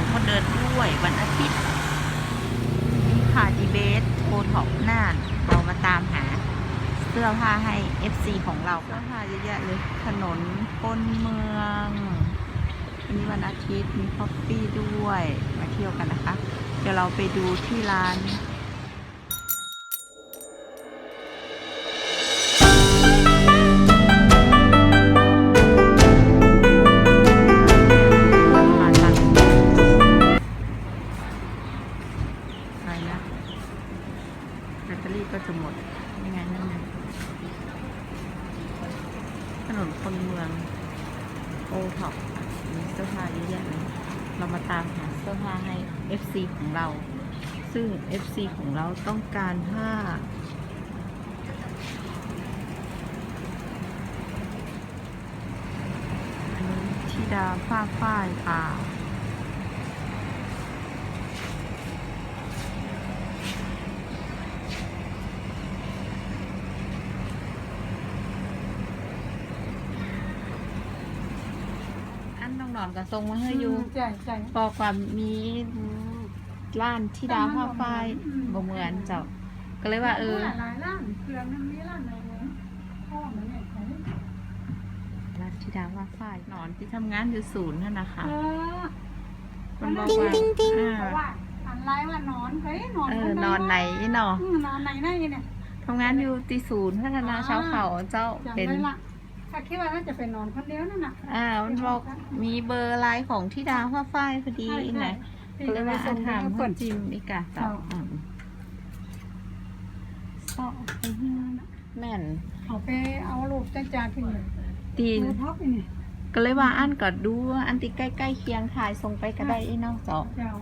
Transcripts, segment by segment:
นคนเดินด้วย วันอาทิตย์นี่ค่ะดีเบสโคท็อปน่านเรามาตามหาเสื้อผ้าให้ FC ของเราเสื้อผ้าเยอะแยะเลย ถนนคนเมืองวันนี้วันอาทิตย์มีคอฟฟี่ด้วยมาเที่ยวกันนะคะ เดี๋ยวเราไปดูที่ร้าน นนคนเมืองโอท็อปมีเสื้อผ้าเยอะแยะเลยเรามาตามหาเสื้อผ้าให้ FC ของเรา ซึ่ง FC ของเราต้องการผ้าอันนี้ธิดาผ้าฝ้ายค่า อันน้องหนอนก็ทรงมาให้อยู่ใช่ใช่พอความมีร้านธิดาผ้าฝ้ายอืมบ่เหมือนเจ้า ก็เลยว่าเออหลายร้านเครื่องนั้นมีร้านไหนเนี่ยพ่อมันเนี่ยใช่ร้านธิดาผ้าฝ้ายหนอนที่ทำงานอยู่ศูนย์นั่นนะคะเออมันบอกว่าอ่าเพราะว่าอันไรว่านอนเฮ้ยนอนเออนอนไหนเนาะอืมนอนไหนได้เนี่ยทำงานอยู่ตีศูนย์พัฒนาชาวเขาเจ้าจำเป็นได้ละ ถ้าคิดว่าน่าจะเป็นนอนคนเดียวนั่นน่ะอ่ามันบอกมีเบอร์ไลน์ของธิดาผ้าฝ้ายพอดีใช่ใช่ไหนก็เลยว่าอาถามเปิเพื่อดนจิมอีกอะเจ้าอืมซอกไปเฮือนแม่นเอาไปเอารูปจ้าจ่าขึ้นเลยตีนดูท็อปนี่ก็เลยว่าอันก็ดูว่าอันติใกล้ๆเคียงถ่ายส่งไปก็ได้อีเนาะเจ้าเจ้า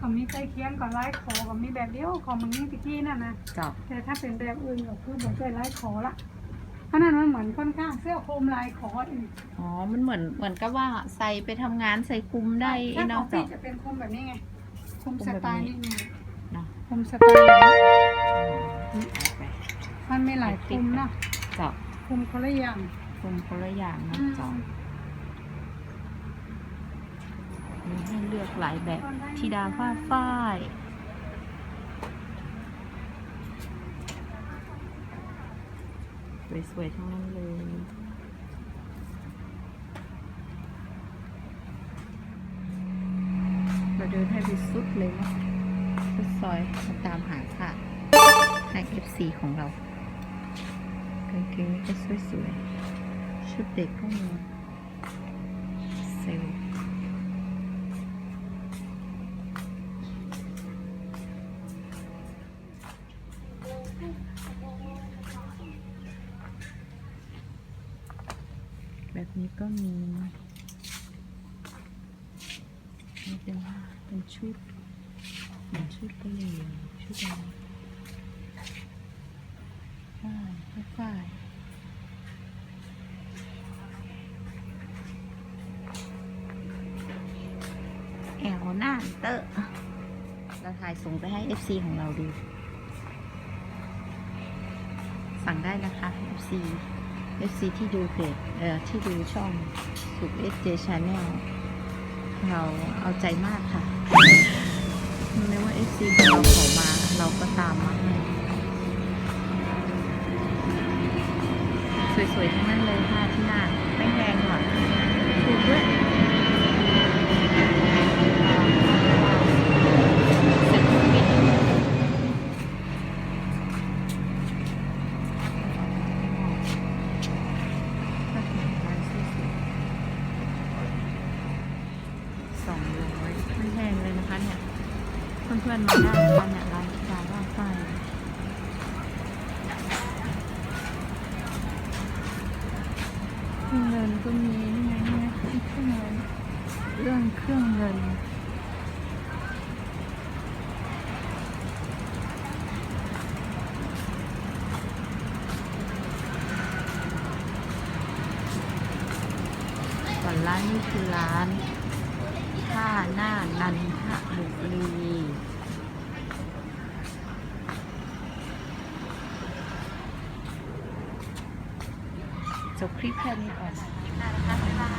ก็มีใกล้เคียงกับไล่ขอก็มีแบบเดียวของมึงนี่ตะกี้นั่นนะเจ้าแต่ถ้าเป็นแบบอื่นก็คือผมใช้ลายขอละ เพราะนั้นมันเหมือนค่อนข้างเสื้อโคมลายขออีกอ๋อ มันเหมือนเหมือนกับว่าใส่ไปทำงานใส่คลุมได้อีถ้าขอเนาะงพี่เจ้าจะเป็นโคมแบบนี้ไงโคมสไตล์นี่ไงเนาะ โคมสไตล์แบบนี้อืมเอาไปมันไม่หลายโคมเนาะเจ้าโคมคนละอย่างคลุมคนละอย่างเนาะเจ้ามีให้เลือกหลายแบบ ธิดาผ้าฝ้าย สวยๆทั้งนั้นเลย เราเดินให้ไปสุดเลยนะสุดซอยมาตามหาค่ะให้ FC ของเรากางเกงก็สวยๆ ชุดเด็กก็มี แบบนี้ก็มีนี่เป็นเป็นชุดเหมือนชุดกะเหรี่ยงชุดอะไรฝ้ายผ้าฝ้ายแอลหน้าเตอะเราถ่ายส่งไปให้ FC ของเราดู สั่งได้นะคะ FC FC ที่ดูเพจเอ่อที่ดูช่องสุก SJ Channel เราเอาใจมากค่ะ ไม่ว่า FC ของเราขอมาเราก็ตามมาให้สวยๆทั้งนั้นเลยค่ะที่น่านไม่แพงค่ะถูกด้วยเสร็จทุกปิดสองร้อยไม่แพงเลยนะคะเนี่ย เพื่ อนมาได้นะคะเนี่ยร้านที่านว่าไฟเงเงินก็มีนี่ไงนี่ไงเครื่องเงินเรื่องเครื่องเงินส่วนร้านนี้คือร้านท่าหน้านันทบุรี บคลิปแค่นี้ก่อนนะคะ